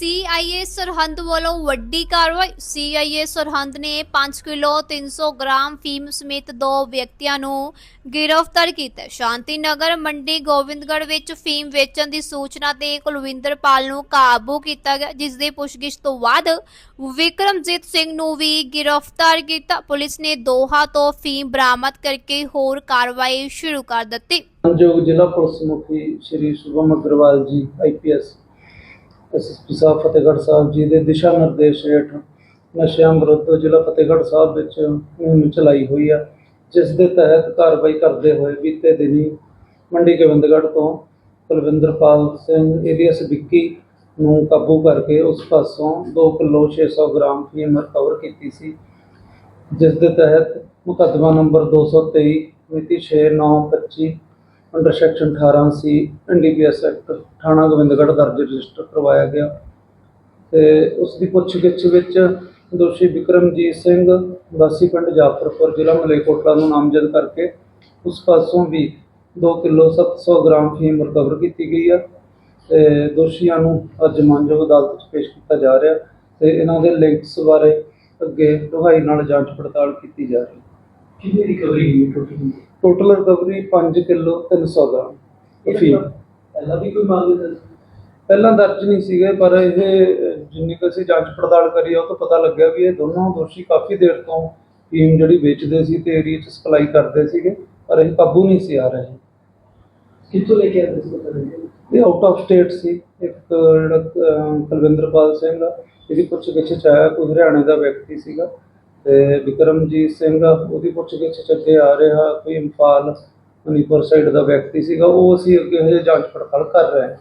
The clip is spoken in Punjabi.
ਸੀਆਈਏ ਸਰਹੰਦ ਵੱਲੋਂ ਵੱਡੀ ਕਾਰਵਾਈ ਸੀਆਈਏ ਸਰਹੰਦ ਨੇ 5 ਕਿਲੋ 300 ਗ੍ਰਾਮ ਫੀਮ ਸਮੇਤ ਦੋ ਵਿਅਕਤੀਆਂ ਨੂੰ ਗ੍ਰਿਫਤਾਰ ਕੀਤਾ। ਸ਼ਾਂਤੀ ਨਗਰ ਮੰਡੀ, ਗੋਬਿੰਦਗੜ੍ਹ ਵਿੱਚ ਫੀਮ ਵੇਚਣ ਦੀ ਸੂਚਨਾ ਤੇ ਕੁਲਵਿੰਦਰਪਾਲ ਨੂੰ ਕਾਬੂ ਕੀਤਾ ਗਿਆ, ਜਿਸ ਦੀ ਪੁੱਛਗਿੱਛ ਤੋਂ ਬਾਅਦ ਵਿਕਰਮਜੀਤ ਸਿੰਘ ਨੂੰ ਵੀ ਗ੍ਰਿਫਤਾਰ ਕੀਤਾ। ਪੁਲਿਸ ਨੇ ਦੋਹਾ ਤੋਂ ਫੀਮ ਬਰਾਮਦ ਕਰਕੇ ਹੋਰ ਕਾਰਵਾਈ ਸ਼ੁਰੂ ਕਰ ਦਿੱਤੀ। ਜੋ ਜ਼ਿਲ੍ਹਾ ਪੁਲਿਸ ਮੁਖੀ ਸ਼੍ਰੀ ਸ਼ੁਭਮ ਅਗਰਵਾਲ ਜੀ ਆਈਪੀਐਸ ਐਸਐਸਪੀ ਸਾਹਿਬ ਫਤਿਹਗੜ੍ਹ ਸਾਹਿਬ ਜੀ ਦੇ ਦਿਸ਼ਾ ਨਿਰਦੇਸ਼ ਹੇਠ ਨਸ਼ਿਆਂ ਵਿਰੁੱਧ ਜ਼ਿਲ੍ਹਾ ਫਤਿਹਗੜ੍ਹ ਸਾਹਿਬ ਵਿੱਚ ਮੁਹਿੰਮ ਚਲਾਈ ਹੋਈ ਆ, ਜਿਸ ਦੇ ਤਹਿਤ ਕਾਰਵਾਈ ਕਰਦੇ ਹੋਏ ਬੀਤੇ ਦਿਨੀ ਮੰਡੀ ਗੋਬਿੰਦਗੜ੍ਹ ਤੋਂ ਕੁਲਵਿੰਦਰਪਾਲ ਸਿੰਘ ਏਲੀਅਸ ਵਿੱਕੀ ਨੂੰ ਕਾਬੂ ਕਰਕੇ ਉਸ ਪਾਸੋਂ 2 ਕਿਲੋ 600 ਗ੍ਰਾਮ ਫੀਮ ਰਿਕਵਰ ਕੀਤੀ ਸੀ, ਜਿਸ ਦੇ ਤਹਿਤ ਮੁਕੱਦਮਾ ਨੰਬਰ 223 ਮਿਤੀ 6925 under section 18 C NDPS act ਥਾਣਾ ਗੋਬਿੰਦਗੜ੍ਹ ਦਰਜ ਰਜਿਸਟਰ ਕਰਵਾਇਆ ਗਿਆ। ਤੇ ਉਸ ਦੀ ਪੁੱਛਗਿੱਛ ਵਿੱਚ ਦੋਸ਼ੀ ਵਿਕਰਮਜੀਤ ਸਿੰਘ, ਵਾਸੀ ਪਿੰਡ ਜਾਫਰਪੁਰ, ਜ਼ਿਲ੍ਹਾ ਮਲੇਕੋਟਲਾ ਨੂੰ ਨਾਮਜ਼ਦ ਕਰਕੇ ਉਸ ਪਾਸੋਂ ਵੀ 2 ਕਿਲੋ 700 ਗ੍ਰਾਮ ਫੀਮ ਰਿਕਵਰ ਕੀਤੀ ਗਈ ਆ। ਤੇ ਦੋਸ਼ੀਆਂ ਨੂੰ ਅੱਜ ਮਾਨਯੋਗ ਅਦਾਲਤ ਵਿੱਚ ਪੇਸ਼ ਕੀਤਾ ਜਾ ਰਿਹਾ ਤੇ ਇਹਨਾਂ ਦੇ ਲਿੰਕਸ ਬਾਰੇ ਅੱਗੇ ਦੁਹਾਈ ਨਾਲ ਜਾਂਚ ਪੜਤਾਲ ਕੀਤੀ ਜਾ ਰਹੀ। ਹੈ ਕਿੰਨੀ ਰਿਕਵਰੀ ਹੋਈ total total recovery 5 kilo 300 gram ਪਹਿਲਾਂ ਵੀ ਕੋਈ ਮਾਮਲੇ ਦਾ ਪਹਿਲਾਂ ਦਰਜ ਨਹੀਂ ਸੀਗੇ ਪਰ ਇਹ ਜਿੰਨੀ ਕੁ ਅਸੀਂ ਜਾਂਚ ਪੜਤਾਲ ਕਰੀ ਉਹ ਤੋਂ ਪਤਾ ਲੱਗਿਆ ਵੀ ਇਹ ਦੋਨੋਂ ਦੋਸ਼ੀ ਕਾਫੀ ਦੇਰ ਤੋਂ ਫੀਮ ਜਿਹੜੀ ਵੇਚਦੇ ਸੀ ਤੇ ਏਰੀਆ 'ਚ ਸਪਲਾਈ ਕਰਦੇ ਸੀਗੇ ਪਰ ਇਹ ਕਾਬੂ ਨਹੀਂ ਸੀ ਆ ਰਹੇ। ਕਿੱਥੋਂ ਲੈ ਕੇ ਆਏ ਸੀ ਪਤਾ ਨਹੀਂ ਇਹ ਆਊਟ ਆਫ ਸਟੇਟ ਸੀ। ਇੱਕ ਜਿਹੜਾ ਕੁਲਵਿੰਦਰਪਾਲ ਸਿੰਘ ਇਹਦੀ ਪੁੱਛਗਿੱਛ ਚ ਆਇਆ ਕੋਈ ਹਰਿਆਣੇ ਦਾ ਵਿਅਕਤੀ ਸੀਗਾ। ਤੇ ਵਿਕਰਮਜੀਤ ਸਿੰਘ ਉਹਦੀ ਪੁੱਛਗਿੱਛ ਚ ਆ ਰਿਹਾ ਕੋਈ ਇੰਫਾਲ ਮਨੀਪੁਰ ਸਾਈਡ ਦਾ ਵਿਅਕਤੀ ਸੀਗਾ, ਉਹ ਅਸੀਂ ਅੱਗੇ ਹਜੇ ਜਾਂਚ ਪੜਤਾਲ ਕਰ ਰਹੇ ਹਾਂ।